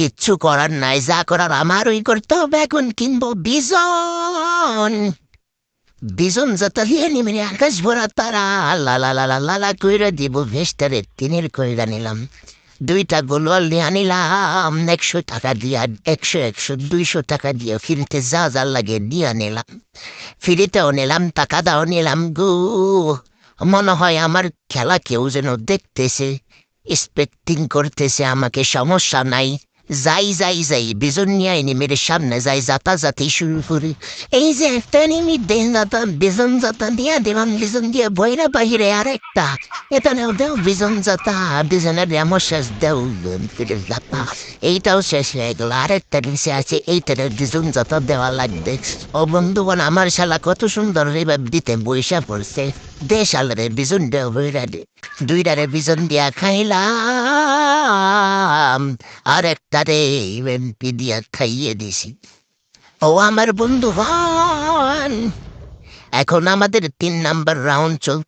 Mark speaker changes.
Speaker 1: কিচ্ছু করার নাই, যা করার আমারই করতে হবে এখন, কিনবো বিজন। বিজন যাতা দিয়ে নিমে আকাশ ভরা তারা, লা লালা লা লা লা লা কইরা দিব ভেস্টারে তিনের কইরা নিলাম। দুইটা গোলওয়াল নিয়ে আনিলাম, একশো টাকা দিয়া, একশো একশো, দুইশো টাকা দিয়ে ফিরিতে যা যা লাগে দিয়া নিলাম ফিরিতেও নিলাম টাকা দাও নিলাম, গো। মনে হয় আমার খেলা কেউ যেন দেখতেছে এক্সপেক্টিং করতেছে, আমাকে সমস্যা নাই। যাই যাই যাই বিজন নিয়ে আইনি সামনে যাই যাতা যাতাযাতি শুরু করি এই যে একটা নিমি দেন যাতা বিজন যাতা দিয়া দিলাম বিজন দিয়ে বইরা বাহিরে আর একটা এটা নেও দেও বিজন যাতা বিজনের আমার শেষ দেও যাতা এইটাও শেষ হয়ে গেল আরেকটা নিচে আছে এইটার বিজন যাতা দেওয়া লাগবে ও বন্ধুগণ আমার শালা কত সুন্দর রেবাব দিতে বৈশা পড়ছে দে শালারে বিজন দেও বইরা দুইটারে বিজন দিয়া খাইলাম আর একটারে এমপি দিয়া খাইয়ে দিছি ও আমার বন্ধুগণ এখন আমাদের তিন নাম্বার রাউন্ড চলতে